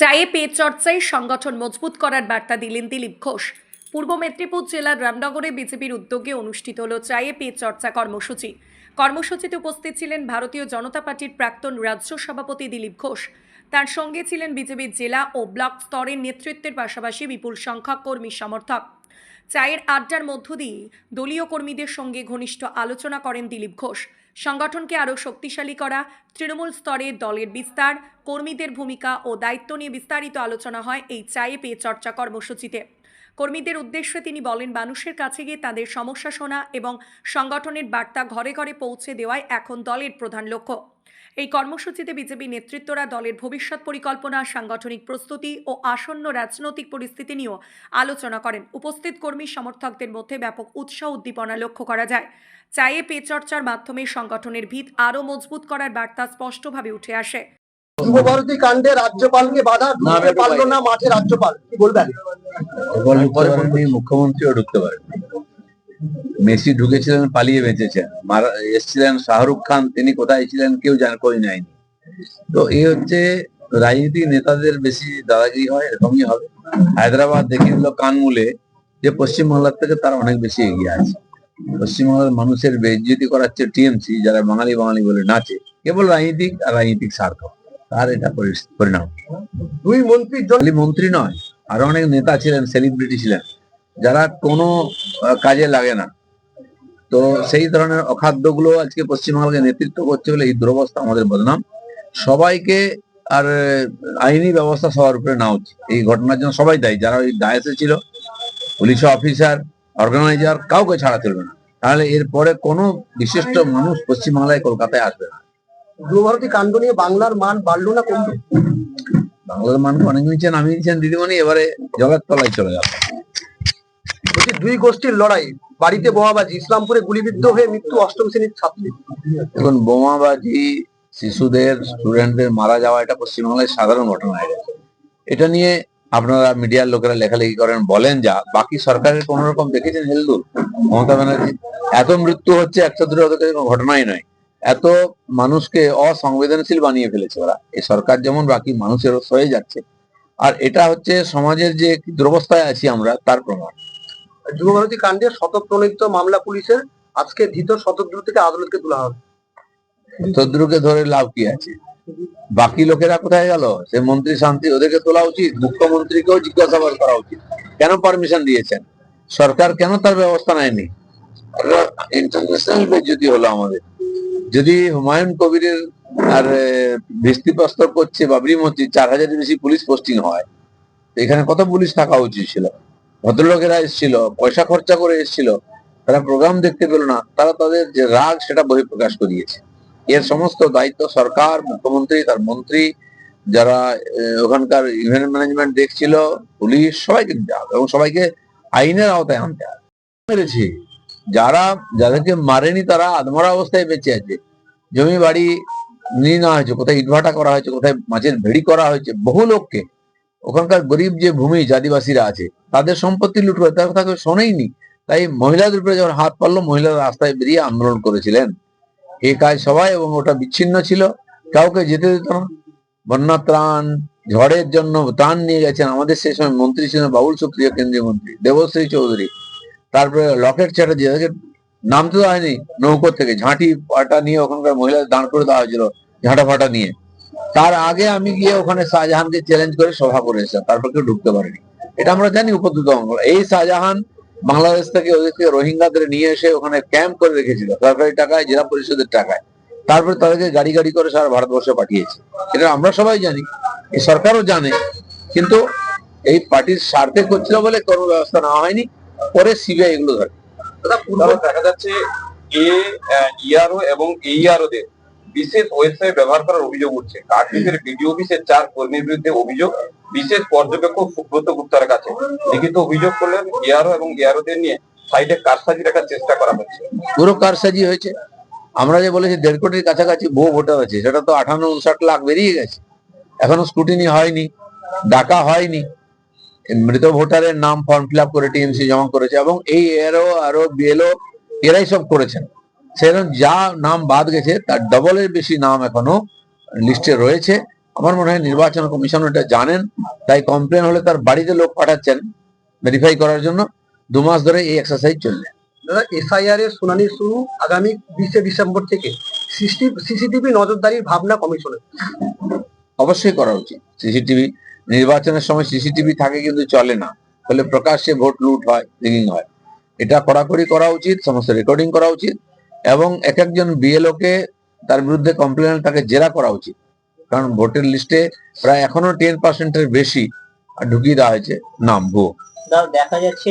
চায়ে পে চর্চায় সংগঠন মজবুত করার বার্তা দিলেন দিলীপ ঘোষ। পূর্ব মেদিনীপুর জেলার রামনগরে বিজেপির উদ্যোগে অনুষ্ঠিত হল চায়ে পে চর্চা কর্মসূচি। কর্মসূচিতে উপস্থিত ছিলেন ভারতীয় জনতা পার্টির প্রাক্তন রাজ্য সভাপতি দিলীপ ঘোষ। তার সঙ্গে ছিলেন বিজেপির জেলা ও ব্লক স্তরের নেতৃত্বের পাশাপাশি বিপুল সংখ্যক কর্মী সমর্থক। চায়ের আড্ডার মধ্য দিয়ে দলীয় কর্মীদের সঙ্গে ঘনিষ্ঠ আলোচনা করেন দিলীপ ঘোষ। সংগঠনকে আরও শক্তিশালী করা, তৃণমূল স্তরে দলের বিস্তার, কর্মীদের ভূমিকা ও দায়িত্ব নিয়ে বিস্তারিত আলোচনা হয় এই চায়ে পেয়ে চর্চা কর্মসূচিতে। কর্মীদের উদ্দেশ্যে তিনি বলেন, মানুষের কাছে গিয়ে তাদের সমস্যা শোনা এবং সংগঠনের বার্তা ঘরে ঘরে পৌঁছে দেওয়াই এখন দলের প্রধান লক্ষ্য। এই কর্মসূচিতে বিজেপি নেতৃত্বরা দলের ভবিষ্যৎ পরিকল্পনা সাংগঠনিক প্রস্তুতি ও আসন্ন রাজনৈতিক পরিস্থিতি নিয়েও আলোচনা করেন। উপস্থিত কর্মী সমর্থকদের মধ্যে ব্যাপক উৎসাহ উদ্দীপনা লক্ষ্য করা যায়। চায়ে পে চর্চার মাধ্যমে সংগঠনের ভিত আরও মজবুত করার বার্তা স্পষ্টভাবে উঠে আসে। যুবভারতী কাণ্ডে রাজ্যপালকে বাধা পারল না মাঠে রাজ্যপাল। কি বলবেন? পরে মুখ্যমন্ত্রীও ঢুকতে পারেন। মেসি ঢুকেছিলেন পালিয়ে বেঁচেছেন। মারা এসছিলেন শাহরুখ খান তিনি কোথায় ছিলেন কেউ জান কই নেয়নি তো এই হচ্ছে রাজনীতিক নেতাদের বেশি দাদাগিরি হয় এরকমই হবে। হায়দ্রাবাদ দেখে নিল কানমূলে যে পশ্চিমবাংলার থেকে তারা অনেক বেশি এগিয়ে আছে। পশ্চিমবাংলার মানুষের বেজ্জতি করাচ্ছে টিএমসি যারা বাঙালি বাঙালি বলে নাচে। কেবল রাজনীতিক আর রাজনীতিক স্বার্থ। তার এটা পরি- পরিণাম। দুই খালি মন্ত্রী নয় আরও অনেক নেতা ছিলেন সেলিব্রিটি ছিলেন যারা কোনো কাজে লাগে না। তো সেই ধরনের অখাদ্যগুলো আজকে পশ্চিমবাংলাকে নেতৃত্ব করছে বলে এই দুরবস্থা আমাদের বদনাম। সবাইকে আর আইনি ব্যবস্থা সবার উপরে নেওয়া উচিত। এই ঘটনার জন্য সবাই দায়ী। যারা ওই ডায়াসে ছিল পুলিশ অফিসার অর্গানাইজার কাউকে ছাড়া চলবে না। তাহলে এরপরে কোনো বিশিষ্ট মানুষ পশ্চিমবাংলায় কলকাতায় আসবে না। যুবভারতী কাণ্ড নিয়ে বাংলার মান বাড়লো না কমলো? বাংলার মানুষ অনেক নিচে নামিয়ে দিয়েছেন দিদিমণি এবারে জলের তলায় চলে যাবে। বলছি দুই গোষ্ঠীর লড়াই। বাড়িতে বোমাবাজি, ইসলামপুরে গুলিবিদ্ধ হয়ে মৃত্যু অষ্টম শ্রেণির ছাত্রী। এখন বোমাবাজি শিশুদের স্টুডেন্টদের মারা যাওয়া এটা পশ্চিমবাংলায় সাধারণ ঘটনা এটা। নিয়ে আপনারা মিডিয়ার লোকেরা লেখালেখি করেন, বলেন যা। বাকি সরকারের কোন রকম দেখেছেন, হেলদুল? মমতা ব্যানার্জি, এত মৃত্যু হচ্ছে একশো দূরে ঘটনাই নয়। এত মানুষকে অসংবেদনশীল বানিয়ে ফেলেছে ওরা। এই সরকার যেমন বাকি মানুষের সয়ে যাচ্ছে। আর এটা হচ্ছে সমাজের যে দুরবস্থায় আছি আমরা, তার প্রমাণ যুবভারতী কাণ্ডে শতপ্রণীত মামলা পুলিশের আজকে ধৃত শতদ্রু থেকে আদালতকে তোলা হবে। শত্রুকে ধরে লাভ কি আছে? বাকি লোকেরা কোথায় গেল? সে মন্ত্রী শান্তি ওদেরকে তোলা উচিত? মুখ্যমন্ত্রীকেও জিজ্ঞাসাবাদ করা উচিত। কেন পারমিশন দিয়েছেন? সরকার কেন তার ব্যবস্থা নেয়নি? ইন্টারন্যাশনাল বেজ্জতি হলো আমাদের। যদি হুমায়ুন কবিরের আর ভিত্তিপ্রস্তর করছে বাবরি মসজিদ চার হাজারের বেশি পুলিশ পোস্টিং হয়, এখানে কত পুলিশ থাকা উচিত ছিল? ভদ্রলোকেরা এসেছিল, পয়সা খরচা করে এসেছিল, তারা প্রোগ্রাম দেখতে পেল না, তারা তাদের যে রাগ সেটা বহিঃপ্রকাশ করিয়েছে। এর সমস্ত দায়িত্ব সরকার, মুখ্যমন্ত্রী, তার মন্ত্রী, যারা ওখানকার ইভেন্ট ম্যানেজমেন্ট দেখছিল, পুলিশ, সবাইকে নিতে হবে এবং সবাইকে আইনের আওতায় আনতে হবে। মেরেছে। যারা, যাদেরকে মারেনি তারা আধমরা অবস্থায় বেঁচে আছে। জমি বাড়ি নিয়ে নেওয়া হয়েছে, কোথায় ইটভাটা করা হয়েছে, কোথায় মাছের ভেড়ি করা হয়েছে, বহু লোককে ওখানকার গরিব যে ভূমি আদিবাসীরা আছে, তাদের সম্পত্তি লুট করে, তারা তাকে শোনেইনি। তাই মহিলাদের উপরে যখন হাত পারল, মহিলারা রাস্তায় বেরিয়ে আন্দোলন করেছিলেন। এই কাজ সবাই এবং ওটা বিচ্ছিন্ন ছিল। কাউকে যেতে দিত না। বন্যা ত্রাণ, ঝড়ের জন্য ত্রাণ নিয়ে গেছেন আমাদের সেই সময় মন্ত্রী ছিলেন বাবুল সুপ্রিয়, কেন্দ্রীয় মন্ত্রী, দেবশ্রী চৌধুরী। তারপরে লকেট চ্যাটার্জি তাদেরকে নামতে দেওয়া হয়নি, নৌকো থেকে ঝাঁটি পাটা নিয়ে ওখানকার মহিলাদের দাঁড় করে দেওয়া হয়েছিল, ঝাঁটা ফাটা নিয়ে। তার আগে আমি গিয়ে ওখানে শাহজাহানকে চ্যালেঞ্জ করে সভা করে এসেছিলাম, তারপর কেউ ঢুকতে পারেনি। এটা আমরা জানি উপদ্রুত অঙ্গ। এই শাহজাহান বাংলাদেশ থেকে ওদের থেকে রোহিঙ্গাদের নিয়ে এসে ওখানে ক্যাম্প করে রেখেছিল, সরকারি টাকায়, জেলা পরিষদের টাকায়। তারপরে তাদেরকে গাড়ি গাড়ি করে সারা ভারতবর্ষে পাঠিয়েছে। এটা আমরা সবাই জানি, এই সরকারও জানে, কিন্তু এই পার্টির স্বার্থে করছিল বলে কোনো ব্যবস্থা নেওয়া হয়নি, পরে সিবিআই এগুলো ধরে। দেখা যাচ্ছে এ ইআরও এবং এইআরও দের বিশেষ ওয়েবসাইট ব্যবহার করার অভিযোগ উঠছে। কার্তিকের বিডিও অফিসের চার কর্মীর বিরুদ্ধে অভিযোগ, বিশেষ পর্যবেক্ষক সুব্রত গুপ্তার কাছে। লিখিত অভিযোগ করলেন ইআরও এবং ইআরও দের নিয়ে সাইডে কারসাজি রাখার চেষ্টা করা হচ্ছে। পুরো কারসাজি হয়েছে। আমরা যে বলেছি দেড় কোটির কাছাকাছি বহু ভোটার আছে, সেটা তো আঠান্ন, উনষাট লাখ বেরিয়ে গেছে। এখনও স্ক্রুটিনি হয়নি, ডাকা হয়নি। মৃত ভোটারের নাম ফর্ম ফিল করে টিএমসি জমা করেছে এবং এই এরও আরও বিএলও এরাই সব করেছেন। সেরকম যা নাম বাদ গেছে তার ডবলের বেশি নাম এখনও লিস্টে রয়েছে। আমার মনে হয় নির্বাচন কমিশন এটা জানেন তাই কমপ্লেন হলে তার বাড়িতে লোক পাঠাচ্ছেন ভেরিফাই করার জন্য। দু মাস ধরে এই এক্সারসাইজ চলবে দাদা এসআইআর এর শুনানি শুরু আগামী বিশে ডিসেম্বর থেকে। সিসিটিভি নজরদারির ভাবনা কমিশনের অবশ্যই করা উচিত। সিসিটিভি নির্বাচনের সময় সিসিটিভি থাকে কিন্তু চলে না। ফলে প্রকাশ্যে ভোট লুট হয় রিগিং হয়। এটা কড়াকড়ি করা উচিত সমস্ত রেকর্ডিং করা উচিত। এবং এক একজন বিএলও কে তার বিরুদ্ধে কমপ্লেন তাকে জেরা করা উচিত। কারণ ভোটের লিস্টে প্রায় এখনও টেন পার্সেন্টের বেশি ঢুকিয়ে দেওয়া হয়েছে নাম ভুয়ো দেখা যাচ্ছে